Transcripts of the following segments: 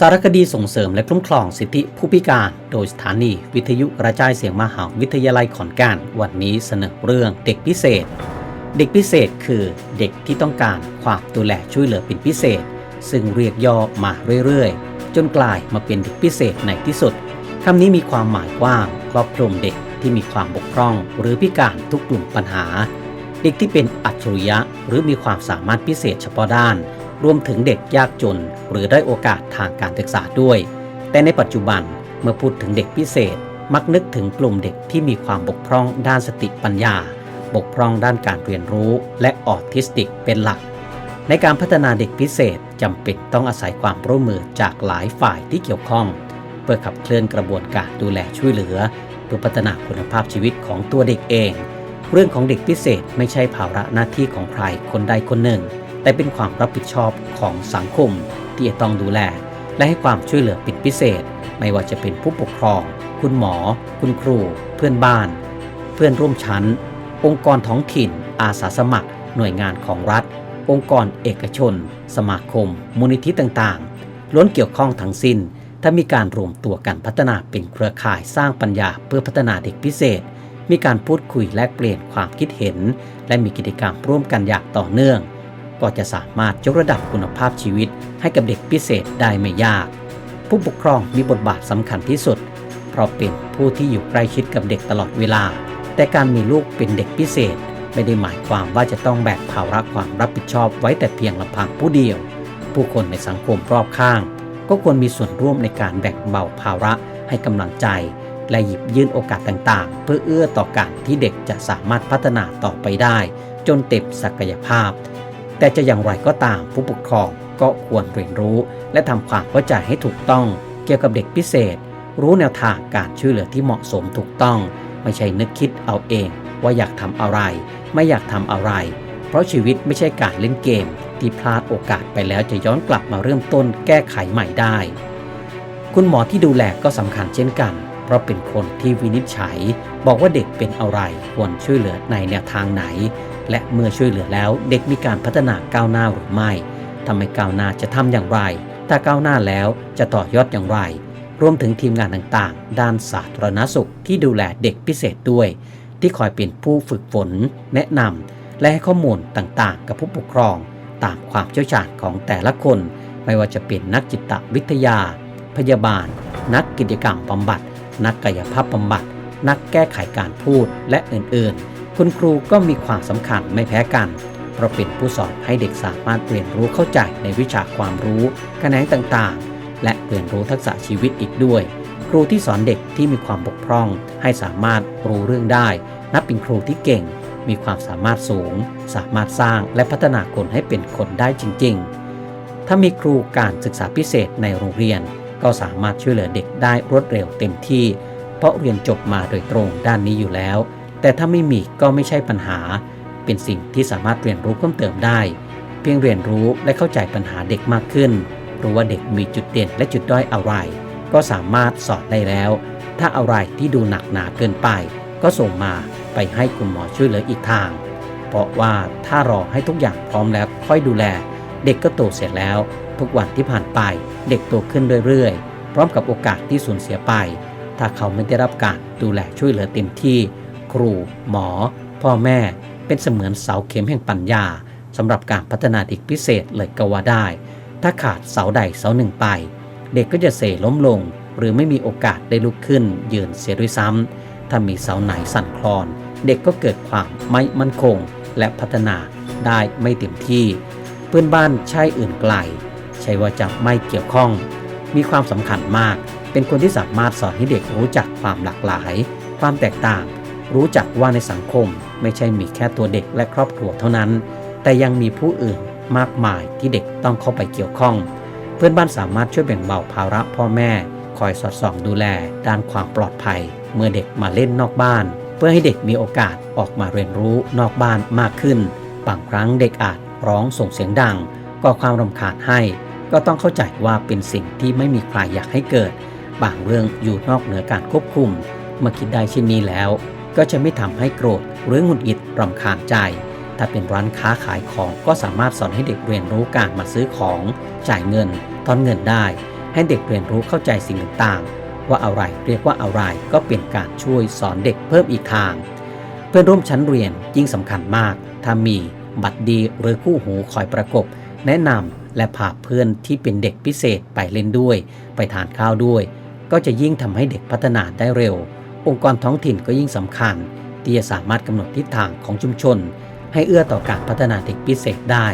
สารคดีส่งเสริมและคุ้มครองสิทธิผู้พิการ โดยสถานีวิทยุกระจายเสียงมหาวิทยาลัยขอนแก่นวันนี้เสนอเรื่องเด็กพิเศษ เด็กพิเศษคือเด็กที่ต้องการความดูแลช่วยเหลือเป็นพิเศษ ซึ่งเรียกย่อมาเรื่อยๆ จนกลายมาเป็นเด็กพิเศษในที่สุดคำนี้มีความหมายกว้างครอบคลุมเด็กที่มีความบกพร่อง หรือพิการทุกกลุ่มปัญหา เด็กที่เป็นอัจฉริยะหรือมีความสามารถพิเศษเฉพาะด้าน รวมถึงเด็กยากจน หรือได้โอกาสทางการศึกษาด้วย แต่ในปัจจุบันเมื่อพูดถึงเด็กพิเศษ มักนึกถึงกลุ่มเด็กที่มีความบกพร่องด้านสติปัญญา บกพร่องด้านการเรียนรู้ และออทิสติกเป็นหลัก ในการพัฒนาเด็กพิเศษจำเป็นต้องอาศัยความร่วมมือจากหลายฝ่ายที่เกี่ยวข้อง เพื่อขับเคลื่อนกระบวนการดูแลช่วยเหลือเพื่อพัฒนาคุณภาพชีวิตของตัวเด็กเอง เรื่องของเด็กพิเศษไม่ใช่ภาระหน้าที่ของใครคนใดคนหนึ่ง แต่เป็นความรับผิดชอบของสังคมที่จะต้องดูแล และให้ความช่วยเหลือเป็นพิเศษ ไม่ว่าจะเป็นผู้ปกครอง คุณหมอ คุณครู เพื่อนบ้าน เพื่อนร่วมชั้น องค์กรท้องถิ่น อาสาสมัคร หน่วยงานของรัฐ องค์กรเอกชน สมาคม มูลนิธิต่างๆ ล้วนเกี่ยวข้องทั้งสิ้น ถ้ามีการรวมตัวกันพัฒนาเป็นเครือข่ายสร้างปัญญาเพื่อพัฒนาเด็กพิเศษมีการพูดคุยแลกเปลี่ยนความคิดเห็น และมีกิจกรรมร่วมกันอย่างต่อเนื่อง ก็จะสามารถยกระดับคุณภาพชีวิตให้กับเด็กพิเศษได้ไม่ยาก ผู้ปกครองมีบทบาทสำคัญที่สุด เพราะเป็นผู้ที่อยู่ใกล้ชิดกับเด็กตลอดเวลา แต่การมีลูกเป็นเด็กพิเศษ ไม่ได้หมายความว่าจะต้องแบกภาระความรับผิดชอบไว้แต่เพียงลำพังผู้เดียว ผู้คนในสังคมรอบข้าง ก็ควรมีส่วนร่วมในการแบ่งเบาภาระให้กำลังใจ และหยิบยื่นโอกาสต่างๆ เพื่อเอื้อต่อการที่เด็กจะสามารถพัฒนาต่อไปได้ จนเต็มศักยภาพ แต่จะอย่างไรก็ตามผู้ปกครองก็ควรเรียนรู้ และทำความเข้าใจให้ถูกต้อง เกี่ยวกับเด็กพิเศษ รู้แนวทางการช่วยเหลือที่เหมาะสมถูกต้อง ไม่ใช่นึกคิดเอาเอง ว่าอยากทำอะไร ไม่อยากทำอะไร เพราะชีวิตไม่ใช่การเล่นเกม ที่พลาดโอกาสไปแล้วจะย้อนกลับมาเริ่มต้นแก้ไขใหม่ได้ คุณหมอที่ดูแลก็สำคัญเช่นกัน เพราะเป็นคนที่วินิจฉัย บอกว่าเด็กเป็นอะไรควรช่วยเหลือในแนวทางไหน และเมื่อช่วยเหลือแล้วเด็กมีการพัฒนาก้าวหน้าหรือไม่ทำไมก้าวหน้าจะทำอย่างไร ถ้าก้าวหน้าแล้วจะต่อยอดอย่างไร รวมถึงทีมงานต่างๆ ด้านสาธารณสุขที่ดูแลเด็กพิเศษด้วย ที่คอยเป็นผู้ฝึกฝน แนะนำและให้ข้อมูลต่างๆ กับผู้ปกครอง ตามความเชี่ยวชาญของแต่ละคน ไม่ว่าจะเป็นนักจิตวิทยา พยาบาล นักกิจกรรมบำบัด นักกายภาพบำบัด นักแก้ไขการพูดและอื่นๆ คุณครูก็มีความสำคัญไม่แพ้กัน เพราะเป็นผู้สอนให้เด็กสามารถเรียนรู้เข้าใจในวิชาความรู้แขนงต่างๆ และเรียนรู้ทักษะชีวิตอีกด้วย ครูที่สอนเด็กที่มีความบกพร่อง ให้สามารถรู้เรื่องได้ นับเป็นครูที่เก่ง มีความสามารถสูง สามารถสร้างและพัฒนาคนให้เป็นคนได้จริง ๆ ถ้ามีครูการศึกษาพิเศษในโรงเรียน ก็สามารถช่วยเหลือเด็กได้รวดเร็วเต็มที่ เพราะเรียนจบมาโดยตรงด้านนี้อยู่แล้ว แต่ถ้าไม่มีก็ไม่ใช่ปัญหา เป็นสิ่งที่สามารถเรียนรู้เพิ่มเติมได้ เพียงเรียนรู้และเข้าใจปัญหาเด็กมากขึ้น รู้ว่าเด็กมีจุดเด่นและจุดด้อยอะไร ก็สามารถสอนได้แล้ว ถ้าอะไรที่ดูหนักหนาเกินไป ก็ส่งมาไปให้คุณหมอช่วยเหลืออีกทาง เพราะว่าถ้ารอให้ทุกอย่างพร้อมแล้วค่อยดูแล เด็กก็โตเสร็จแล้ว ทุกวันที่ผ่านไปเด็กโตขึ้นเรื่อยๆ พร้อมกับโอกาสที่สูญเสียไป ถ้าเขาไม่ได้รับการดูแลช่วยเหลือเต็มที่ ครู หมอ พ่อแม่ เป็นเสมือนเสาเข็มแห่งปัญญาสำหรับการพัฒนาเด็กพิเศษเลยก็ว่าได้ ถ้าขาดเสาใดเสาหนึ่งไป เด็กก็จะเสล้มลง หรือไม่มีโอกาสได้ลุกขึ้น ยืนเสียด้วยซ้ำถ้ามีเสาไหนสั่นคลอน เด็กก็เกิดความไม่มั่นคง และพัฒนาได้ไม่เต็มที่ เพื่อนบ้านใช่อื่นไกล ใช่ว่าจะไม่เกี่ยวข้อง มีความสำคัญมาก เป็นคนที่สามารถสอนให้เด็กรู้จักความหลากหลาย ความแตกต่าง รู้จักว่าในสังคมไม่ใช่มีแค่ตัวเด็กและครอบครัวเท่านั้น แต่ยังมีผู้อื่นมากมายที่เด็กต้องเข้าไปเกี่ยวข้อง เพื่อนบ้านสามารถช่วยแบ่งเบาภาระพ่อแม่ คอยสอดส่องดูแล ด้านความปลอดภัย เมื่อเด็กมาเล่นนอกบ้าน เพื่อให้เด็กมีโอกาสออกมาเรียนรู้นอกบ้านมากขึ้น บางครั้งเด็กอาจร้องส่งเสียงดังก่อความรำคาญให้ ก็ต้องเข้าใจว่าเป็นสิ่งที่ไม่มีใครอยากให้เกิด บางเรื่องอยู่นอกเหนือการควบคุม เมื่อคิดได้เช่นนี้แล้ว ก็จะไม่ทำให้โกรธหรือหงุดหงิดรำคาญใจ ถ้าเป็นร้านค้าขายของก็สามารถสอนให้เด็กเรียนรู้การมาซื้อของ จ่ายเงินทอนเงินได้ ให้เด็กเรียนรู้เข้าใจสิ่งต่างๆ ว่าอะไรเรียกว่าอะไรก็เป็นการช่วยสอนเด็กเพิ่มอีกทาง เพื่อนร่วมชั้นเรียนยิ่งสำคัญมาก ถ้ามีบัตรดีหรือคู่หูคอยประกบ แนะนำและพาเพื่อนที่เป็นเด็กพิเศษไปเล่นด้วย ไปทานข้าวด้วย ก็จะยิ่งทำให้เด็กพัฒนาได้เร็ว องค์กรท้องถิ่นก็ยิ่งสำคัญ ที่จะสามารถกำหนดทิศทางของชุมชน ให้เอื้อต่อการพัฒนาเด็กพิเศษได้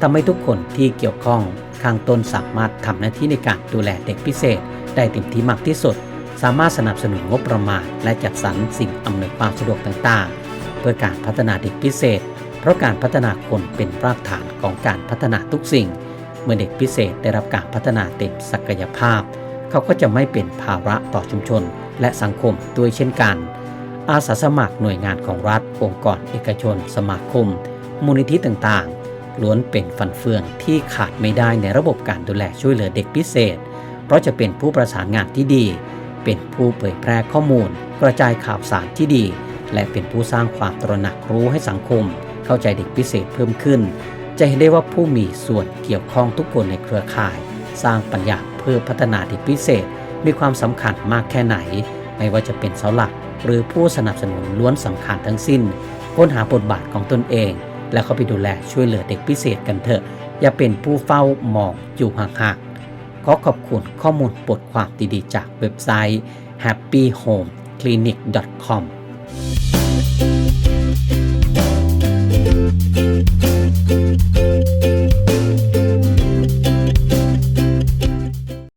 ทำให้ทุกคนที่เกี่ยวข้องข้างต้นสามารถทำหน้าที่ในการดูแลเด็กพิเศษ ได้เต็มที่มากที่สุด สามารถสนับสนุนงบประมาณ และจัดสรรสิ่งอำนวยความสะดวกต่างๆ เพื่อการพัฒนาเด็กพิเศษ เพราะการพัฒนาคนเป็นรากฐานของการพัฒนาทุกสิ่ง เมื่อเด็กพิเศษได้รับการพัฒนาเต็มศักยภาพ เขาก็จะไม่เป็นภาระต่อชุมชน และสังคมด้วยเช่นกัน อาสาสมัครหน่วยงานของรัฐ องค์กรเอกชน สมาคม มูลนิธิต่างๆ ล้วนเป็นฟันเฟืองที่ขาดไม่ได้ในระบบการดูแลช่วยเหลือเด็กพิเศษ เพราะจะเป็นผู้ประสานงานที่ดี เป็นผู้เผยแพร่ข้อมูล กระจายข่าวสารที่ดี และเป็นผู้สร้างความตระหนักรู้ให้สังคม เข้าใจเด็กพิเศษเพิ่มขึ้น จะเห็นได้ว่าผู้มีส่วนเกี่ยวข้องทุกคนในเครือข่าย สร้างปัญญาเพื่อพัฒนาเด็กพิเศษ มีความสำคัญมากแค่ไหน ไม่ว่าจะเป็นเสาหลัก หรือผู้สนับสนุนล้วนสำคัญทั้งสิ้น ค้นหาบทบาทของตนเอง และเข้าไปดูแลช่วยเหลือเด็กพิเศษกันเถอะ อย่าเป็นผู้เฝ้ามองอยู่ห่างๆขอขอบคุณข้อมูลบทความดีๆ จากเว็บไซต์ happyhomeclinic.com